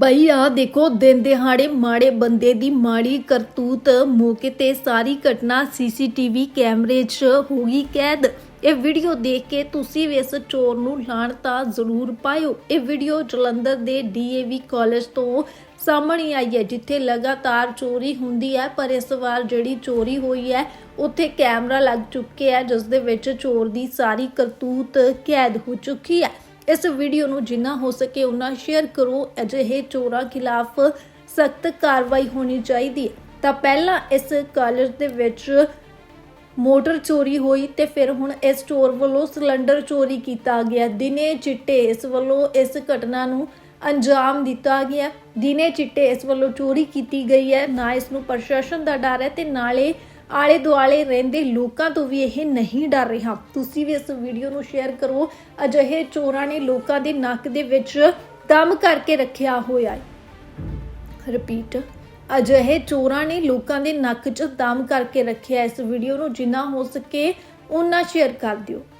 ਬਈ ਆ ਦੇਖੋ, ਦਿਨ ਦਿਹਾੜੇ ਮਾੜੇ ਬੰਦੇ ਦੀ ਮਾੜੀ ਕਰਤੂਤ ਮੌਕੇ ਤੇ ਸਾਰੀ ਘਟਨਾ ਸੀਸੀਟੀਵੀ ਕੈਮਰੇ 'ਚ ਹੋ ਗਈ ਕੈਦ। ਇਹ ਵੀਡੀਓ ਦੇਖ ਕੇ ਤੁਸੀਂ ਵੀ ਇਸ ਚੋਰ ਨੂੰ ਲਾਣ ਤਾਂ ਜ਼ਰੂਰ ਪਾਇਓ। ਇਹ ਵੀਡੀਓ ਜਲੰਧਰ ਦੇ ਡੀਏਵੀ ਕਾਲਜ ਤੋਂ ਸਾਹਮਣੇ ਆਈ ਹੈ, ਜਿੱਥੇ ਲਗਾਤਾਰ ਚੋਰੀ ਹੁੰਦੀ ਹੈ, ਪਰ ਇਸ ਵਾਰ ਜਿਹੜੀ ਚੋਰੀ ਹੋਈ ਹੈ, ਉੱਥੇ ਕੈਮਰਾ ਲੱਗ ਚੁੱਕੇ ਹੈ, ਜਿਸ ਦੇ ਵਿੱਚ ਚੋਰ ਦੀ ਸਾਰੀ ਕਰਤੂਤ ਕੈਦ ਹੋ ਚੁੱਕੀ ਹੈ। ਇਸ ਵੀਡੀਓ ਨੂੰ ਜਿੰਨਾ ਹੋ ਸਕੇ ਉਨਾ ਸ਼ੇਅਰ ਕਰੋ। ਅਜਿਹੇ ਚੋਰਾਂ ਖਿਲਾਫ ਸਖਤ ਕਾਰਵਾਈ ਹੋਣੀ ਚਾਹੀਦੀ ਹੈ। ਤਾਂ ਪਹਿਲਾਂ ਇਸ ਕਾਲਜ ਦੇ ਵਿੱਚ ਮੋਟਰ ਚੋਰੀ ਹੋਈ ਤੇ ਫਿਰ ਹੁਣ ਇਸ ਚੋਰ ਵੱਲੋਂ ਸਿਲੰਡਰ ਚੋਰੀ ਕੀਤਾ ਗਿਆ। ਦਿਨੇ ਚਿੱਟੇ ਇਸ ਵੱਲੋਂ ਇਸ ਘਟਨਾ ਨੂੰ ਅੰਜਾਮ ਦਿੱਤਾ ਗਿਆ। ਦਿਨੇ ਚਿੱਟੇ ਇਸ ਵੱਲੋਂ ਚੋਰੀ ਕੀਤੀ ਗਈ ਹੈ। ਨਾ ਇਸ ਨੂੰ ਪ੍ਰਸ਼ਾਸਨ ਦਾ ਡਰ ਹੈ ਤੇ ਨਾਲੇ ਆਲੇ ਦੁਆਲੇ ਰਹਿੰਦੇ ਲੋਕਾਂ ਤੋਂ ਵੀ ਇਹ ਨਹੀਂ ਡਰ ਰਿਹਾ। ਤੁਸੀਂ ਵੀ ਇਸ ਵੀਡੀਓ ਨੂੰ ਸ਼ੇਅਰ ਕਰੋ। ਅਜਿਹੇ ਚੋਰਾਂ ਨੇ ਲੋਕਾਂ ਦੇ ਨੱਕ ਦੇ ਵਿੱਚ ਦਮ ਕਰਕੇ ਰੱਖਿਆ ਹੋਇਆ ਹੈ। ਰਿਪੀਟ ਅਜਿਹੇ ਚੋਰਾਂ ਨੇ ਲੋਕਾਂ ਦੇ ਨੱਕ 'ਚ ਦਮ ਕਰਕੇ ਰੱਖਿਆ ਇਸ ਵੀਡੀਓ ਨੂੰ, ਜਿੰਨਾ ਹੋ ਸਕੇ ਉਨਾ ਸ਼ੇਅਰ ਕਰ ਦਿਓ।